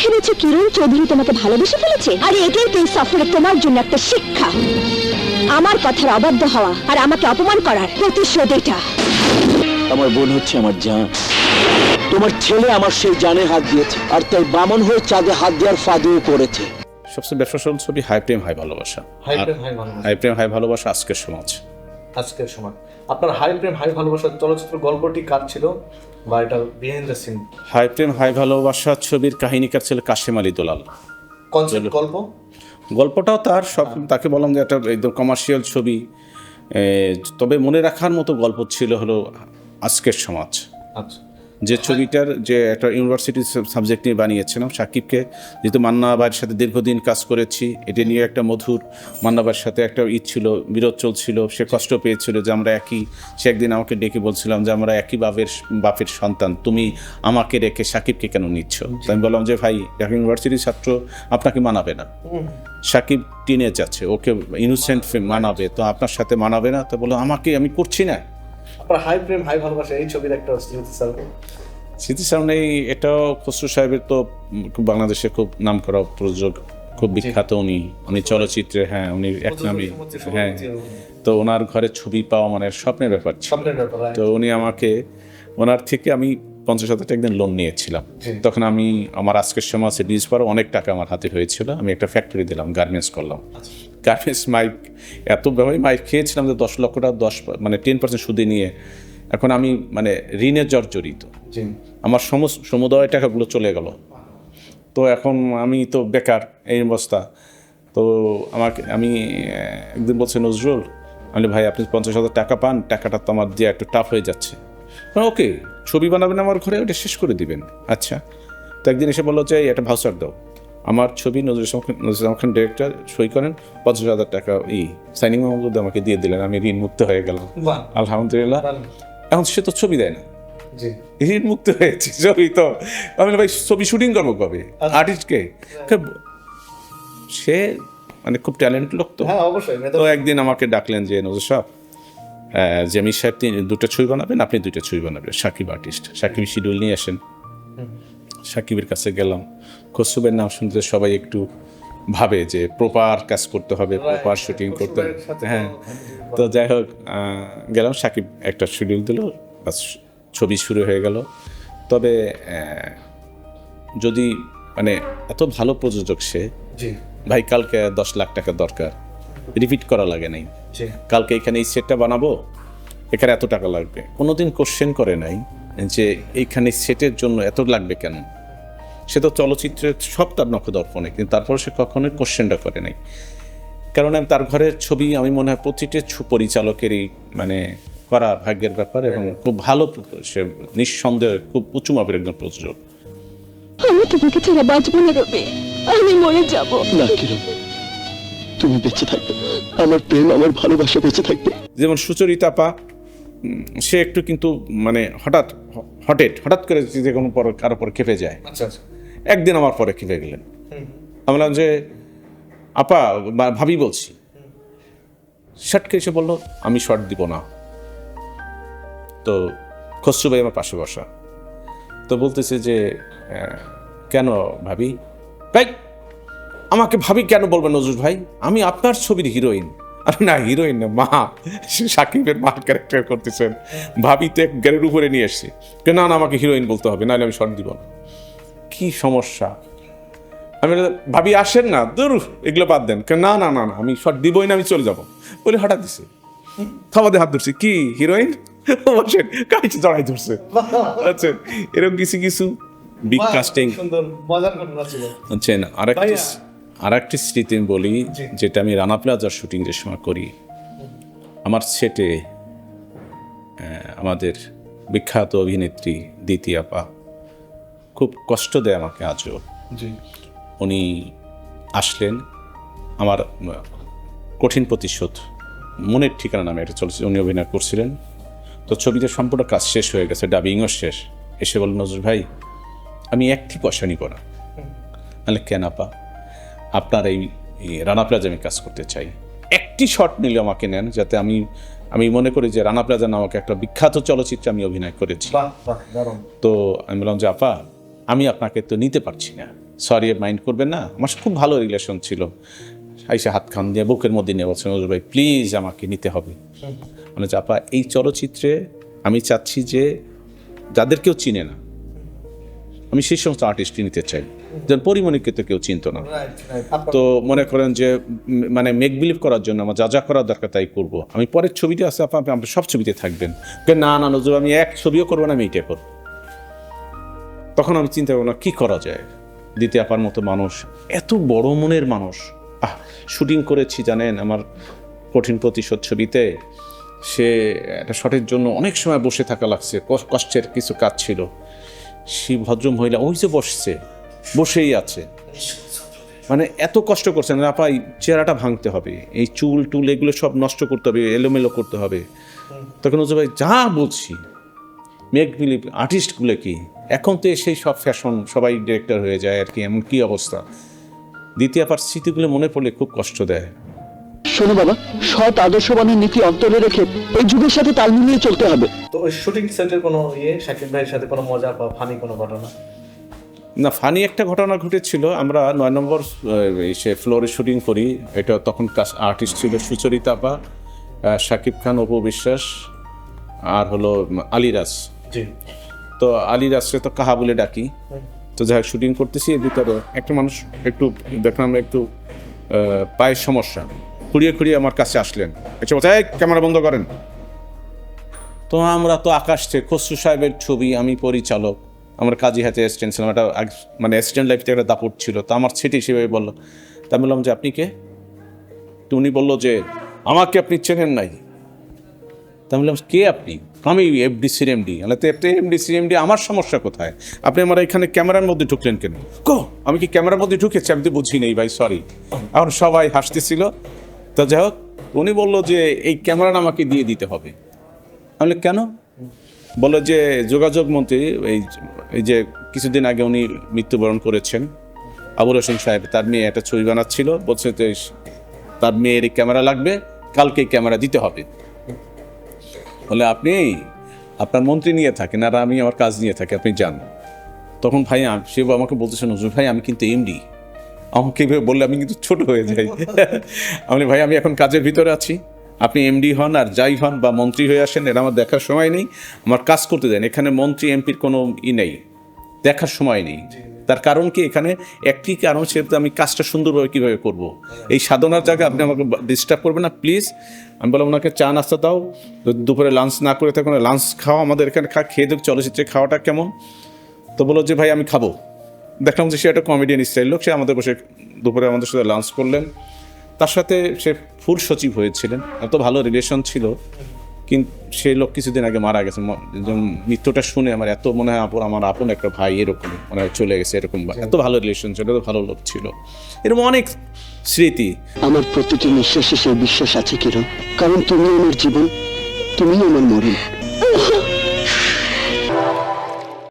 ভেবেছো কিরণ চৌধুরী তোমাকে ভালোবেসে ফেলেছে? আরে এটাই তো এই সফরে তোমার জন্য একটা শিক্ষা। আমার কথার অবাধ্য হওয়া আর আমাকে অপমান করার প্রতিশোধ এটা। আমার বোন হচ্ছে আমার জান। তোমার ছেলে আমার সেই জানে হাত দিয়েছে আর তাই বামন হয়ে চাঁদে হাত দেওয়ার ফাঁদেও করেছে সবচেয়ে ব্যবসাসফল ছবি হাই প্রেম হাই ভালোবাসা। হাই প্রেম হাই ভালোবাসা। হাই প্রেম হাই ভালোবাসা আজকের সমাজ। আজকের সময় আপনার হাই প্রেম হাই ভালোবাসার চলচ্চিত্র গল্পটি কার ছিল? বা বীরেন্দ্র সিং হাই প্রেম হাই ভালোবাসা ছবির কাহিনীকার ছিল কাশেম আলী দোলাল। কনসেপ্ট গল্প? গল্পটাও তার সব তাকে বললাম যে একটা একদম কমার্শিয়াল ছবি। তবে মনে রাখার মতো গল্প ছিল হলো আজকের সমাজ। আচ্ছা। যে ছবিটার যে একটা ইউনিভার্সিটি সাবজেক্ট নিয়ে বানিয়েছিলাম সাকিবকে যেহেতু মান্না ভাইয়ের সাথে দীর্ঘদিন কাজ করেছি এটা নিয়ে একটা মধুর মান্না ভাইয়ের সাথে একটা ঈদ ছিল বিরোধ চলছিল সে কষ্ট পেয়েছিল যে আমরা একই সে একদিন আমাকে ডেকে বলছিলাম যে আমরা একই বাপের বাপের সন্তান তুমি আমাকে রেখে সাকিবকে কেন নিচ্ছ? তো আমি বললাম যে ভাই ইউনিভার্সিটির ছাত্র আপনাকে মানাবে না। সাকিব টিনেজ আছে ওকে ইনোসেন্ট মানাবে তো আপনার সাথে মানাবে না তো বলো আমাকে আমি করছি না। আপনার হাই প্রেম হাই ভালোবাসা এই ছবির একটা স্মৃতি স্যার। স্মৃতি সামনে এটাও খসরু সাহেবের তো বাংলাদেশে খুব নাম করা প্রযোজক খুব বিখ্যাত উনি। উনি চলচ্চিত্রে হ্যাঁ উনি এক নামে হ্যাঁ। তো ওনার ঘরে ছবি পাওয়া মানে স্বপ্নের ব্যাপার তো উনি আমাকে ওনার থেকে আমি পঞ্চাশ হাজার টাকা একদিন লোন নিয়েছিলাম। তখন আমি আমার আজকের সময় রিলিজ পর অনেক টাকা আমার হাতে হয়েছিল। আমি একটা ফ্যাক্টরি দিলাম গার্মেন্টস করলাম। গার্মেন্টস মাইক এত ব্যবহার মাইক খেয়েছিলাম যে দশ লক্ষ টাকা দশ মানে টেন পার্সেন্ট সুদে নিয়ে। এখন আমি মানে ঋণের জর্জরিত আমার সমস্ত সমুদয় টাকাগুলো চলে গেল। তো এখন আমি তো বেকার এই অবস্থা। তো আমাকে আমি একদিন বলছে নজরুল আমি ভাই আপনি পঞ্চাশ হাজার টাকা পান টাকাটা তো আমার দিয়ে একটু টাফ হয়ে যাচ্ছে। ওকে ছবি বানাবেন আমার ঘরে ওটা শেষ করে দিবেন। আচ্ছা। তো একদিন এসে বলল যে একটা ভাউচার দাও। আমার ছবি নজরুল নজরুল ইসলাম খান ডিরেক্টর সই করেন পঞ্চাশ হাজার টাকা ই সাইনিং মাহমুদ আমাকে দিয়ে দিলেন আমি ঋণ মুক্ত হয়ে গেলাম। আলহামদুলিল্লাহ। এখন সে তো ছবি দেয় না। ঋণ মুক্ত হয়েছে ছবি তো। আমি ভাই ছবি শুটিং করব কবে? আচ্ছা। আর্টিস্টকে সে মানে খুব ট্যালেন্ট লোক তো। হ্যাঁ অবশ্যই তো একদিন আমাকে ডাকলেন যে নজর সাহেব আহ, জেমি সাহেব তিনি দুটো ছবি বানাবেন আপনি দুটো ছবি বানাবেন সাকিব আর্টিস্ট সাকিব শিডিউল নিয়ে আসেন। সাকিবের কাছে গেলাম। খসরুবের নাম শুনতে সবাই একটু ভাবে যে প্রপার কাজ করতে হবে প্রপার শুটিং করতে হবে। হ্যাঁ। তো- যাই হোক গেলাম সাকিব একটা শিডিউল দিল বাস ছবি শুরু হয়ে গেল। তবে যদি মানে এত ভালো প্রযোজক সে ভাই কালকে দশ লাখ টাকা দরকার। রিপিট করা লাগে নাই। কালকে এখানে এই সেটটা বানাবো এখানে এত টাকা লাগবে। কোনোদিন কোশ্চেন করে নাই। যে এইখানে সেটের জন্য এত লাগবে কেন? সে তো চলচ্চিত্রের সব তার নখদর্পণে কিন্তু তারপর সে কখনোই কোশ্চেনটা করে নাই। কারণ আমি তার ঘরের ছবি আমি মনে হয় প্রতিটি ছ- পরিচালকেরই মানে করা ভাগ্যের ব্যাপার এবং খুব ভালো সে নিঃসন্দেহে খুব উঁচু মাপের একজন প্রযোজক। আমি তোমাকে ছাড়া বাঁচবো না রবি। আমি মরে যাব। না কিরণ তুমি বেঁচে থাকবে। আমার প্রেম আমার ভালোবাসা বেঁচে থাকবে। যেমন সুচরিতা পা সে একটু কিন্তু মানে হঠাৎ হটেট হঠাৎ করে যে কোনো পর কারও পর খেপে যায়। আচ্ছা আচ্ছা। একদিন আমার পরে খেপে গেলেন। আমি বললাম যে আপা ভাবি বলছি। শর্টকে এসে বলল আমি শর্ট দিব না। তো খসরু ভাই আমার পাশে বসা। তো বলতেছে যে কেন ভাবি? ভাই আমাকে ভাবি কেন বলবেন নজরুল ভাই? আমি আপনার ছবির হিরোইন। না হিরোইন না মা। সাকিবের মা ক্যারেক্টার করতেছেন। ভাবি তো এক গাড়ির উপরে নিয়ে এসছে না না আমাকে হিরোইন বলতে হবে নাহলে আমি শর্ট দিব না। কি সমস্যা? আমি ভাবি আসেন না দূর এগুলো বাদ দেন। না না না না আমি শর্ট দিবই না আমি চলে যাব। বলে হঠাৎ দিছে। খাওয়াতে হাত ধরছে। কি হিরোইন বসেন কাছে জড়াই ধরছে। আচ্ছা এরকম কিছু কিছু? বিগ কাস্টিং সুন্দর মজার ঘটনা ছিল। হচ্ছেন আরেকটি ভাইয়া। আরেকটি স্মৃতি আমি বলি। যেটা আমি রানা প্লাজার শুটিং যে সময় করি। আমার সেটে আমাদের বিখ্যাত অভিনেত্রী দ্বিতীয় আপা খুব কষ্ট দেয় আমাকে আজও। উনি আসলেন আমার কঠিন প্রতিশোধ মনের ঠিকানা নামে একটা চলছে উনি অভিনয় করছিলেন। তো ছবিতে সম্পূর্ণ কাজ শেষ হয়ে গেছে ডাবিংও শেষ। এসে বলল নজরুল ভাই আমি একটি পয়সা নিব না। তাহলে কেন আপা? আপনার এই রানা প্লাজা আমি কাজ করতে চাই। একটি শট নিলে আমাকে নেন যাতে আমি আমি মনে করি যে রানা প্লাজা নামক একটা বিখ্যাত চলচ্চিত্রে আমি অভিনয় করেছি। তো আমি বললাম যে আপা আমি আপনাকে তো নিতে পারছি না। সরি মাইন্ড করবেন না। আমার খুব ভালো রিলেশন ছিল। আইসে হাত খান দিয়ে বুকের মধ্যে নিয়ে বলছেন নজরুল ভাই প্লিজ আমাকে নিতে হবে। মানে চাপা এই চলচ্চিত্রে আমি চাচ্ছি যে যাদের কেউ চিনে না আমি সেই সমস্ত আর্টিস্টকে নিতে চাই। যেন পরিমণিকে তো কেউ চিনতো না। তো মনে করেন যে মানে মেক বিলিভ করার জন্য আমার যা যা করার দরকার তাই করব। আমি পরের ছবিটা আছে আপা আপনি সব ছবিতে থাকবেন। না না নজর আমি এক ছবিও করব না আমি এইটা করব। তখন আমি চিন্তা করব না কি করা যায়? দিতে আপার মতো মানুষ এত বড় মনের মানুষ। আহ শুটিং করেছি জানেন আমার কঠিন প্রতিশোধ ছবিতে। সে একটা শটের জন্য অনেক সময় বসে থাকা লাগছে কষ্টের কিছু কাজ ছিল। সেই ভদ্র মহিলা ওই যে বসছে, বসেই আছে। মানে এত কষ্ট করছেন পাই চেহারাটা ভাঙতে হবে, এই চুল টুল এগুলো সব নষ্ট করতে হবে, এলোমেলো করতে হবে। তখন ওজে ভাই, যা বলছি মেক বিলিভ আর্টিস্টগুলো কি? এখন তো সেই সব ফ্যাশন সবাই ডিরেক্টর হয়ে যায় আর কি, এমন কি অবস্থা? দ্বিতীয় পার স্মৃতিগুলো মনে পড়লে খুব কষ্ট দেয়। শোনো বাবা সৎ আদর্শবানের নীতি অন্তরে রেখে এই যুগের সাথে তাল মিলিয়ে চলতে হবে। তো ওই শুটিং সেটের কোনো ইয়ে শাকিব ভাইয়ের সাথে কোনো মজা বা ফানি কোনো ঘটনা? না ফানি একটা ঘটনা ঘটেছিল। আমরা নয় নম্বর সে ফ্লোরে শুটিং করি। এটা তখন আর্টিস্ট ছিল সুচরিতা বা শাকিব খান অপু বিশ্বাস আর হলো আলিরাজ জি। তো আলিরাজকে তো কাহা বলে ডাকি। তো যাই হোক শুটিং করতেছি এর ভিতরে একটা মানুষ একটু দেখলাম একটু পায়ের সমস্যা। খুঁড়িয়ে খুঁড়িয়ে আমার কাছে আসলেন। এসে বলছে "এই, ক্যামেরা বন্ধ করেন। তো আমরা তো আকাশ থেকে খসরু সাহেবের ছবি আমি পরিচালক আমার কাজী হাতে অ্যাসিস্ট্যান্ট ছিলাম একটা মানে অ্যাসিস্ট্যান্ট লাইফতে একটা দাপট ছিল। তো আমার ছেটে হিসেবে বলল তা আমি বললাম যে আপনি কে? তো উনি বলল যে আমাকে আপনি চেনেন নাই। তা আমি বললাম কে আপনি? আমি এফডি সিএমডি আলে তো একটা এমডি সিএমডি আমার সমস্যা কোথায়? আপনি আমার এখানে ক্যামেরার মধ্যে ঢুকলেন কেন? কো? আমি কি ক্যামেরার মধ্যে ঢুকেছি? আমি তো বুঝি নেই ভাই সরি এখন সবাই হাসতেছিল। তো যাই হোক, উনি বলল যে এই ক্যামেরাটা আমাকে দিয়ে দিতে হবে। আমি কেন? বলল যে, যোগাযোগ মন্ত্রী, এই এই যে কিছুদিন আগে উনি মৃত্যুবরণ করেছেন, আবুল হোসেন সাহেব, তার মেয়ে একটা ছবি বানাচ্ছিল, বলছে যে তার মেয়ের ক্যামেরা লাগবে কালকে ক্যামেরা দিতে হবে। বলে আপনি, আপনার মন্ত্রী নিয়ে থাকেন আর আমি আমার কাজ নিয়ে থাকি, আপনি যান। তখন ভাই সে আমাকে বলতেছে, নজরুল ভাই, আমি কিন্তু এমডি। আমাকে এভাবে বললে আমি কিন্তু ছোট হয়ে যাই। আমি ভাই, আমি এখন কাজের ভিতরে আছি। আপনি এমডি হন আর যাই হন বা মন্ত্রী হয়ে আসেন এটা আমার দেখার সময় নেই। আমার কাজ করতে দেন। এখানে মন্ত্রী, এমপির কোনো ই নেই। দেখার সময় নেই। তার কারণ কি? এখানে একটি কারণ সেহেতু আমি কাজটা সুন্দরভাবে কীভাবে করব? এই সাধনার জায়গায় আপনি আমাকে ডিস্টার্ব করবেন না প্লিজ আমি বললাম, ওনাকে চা, নাস্তা দাও। দুপুরে লাঞ্চ না করে থাকুন। লাঞ্চ খাওয়া আমাদের এখানে খা, খেয়ে দেখ, চলচ্চিত্রে খাওয়াটা কেমন? তো বলল যে, ভাই, আমি খাব। দেখলাম যে সে একটা কমেডিয়ান স্টাইল লোক, সে আমাদের বসে দুপুরে আমাদের সাথে লাঞ্চ করলেন। তার সাথে সে ফুল সচিব হয়েছিলেন, এত ভালো রিলেশন ছিল কিন্তু সে লোক কিছুদিন আগে মারা গেছে। মৃত্যুটা শুনে আমার এত মনে হয় আপন আমার আপন একটা ভাই এরকম মানে চলে গেছে এরকম এত ভালো রিলেশন ছিল, এত ভালো লোক ছিল। এরকম অনেক স্মৃতি। আমার প্রতিটি নিঃশ্বাসে সেই বিশ্বাস আছে কিরণ। কারণ তুমি আমার জীবন তুমি আমার মরণ।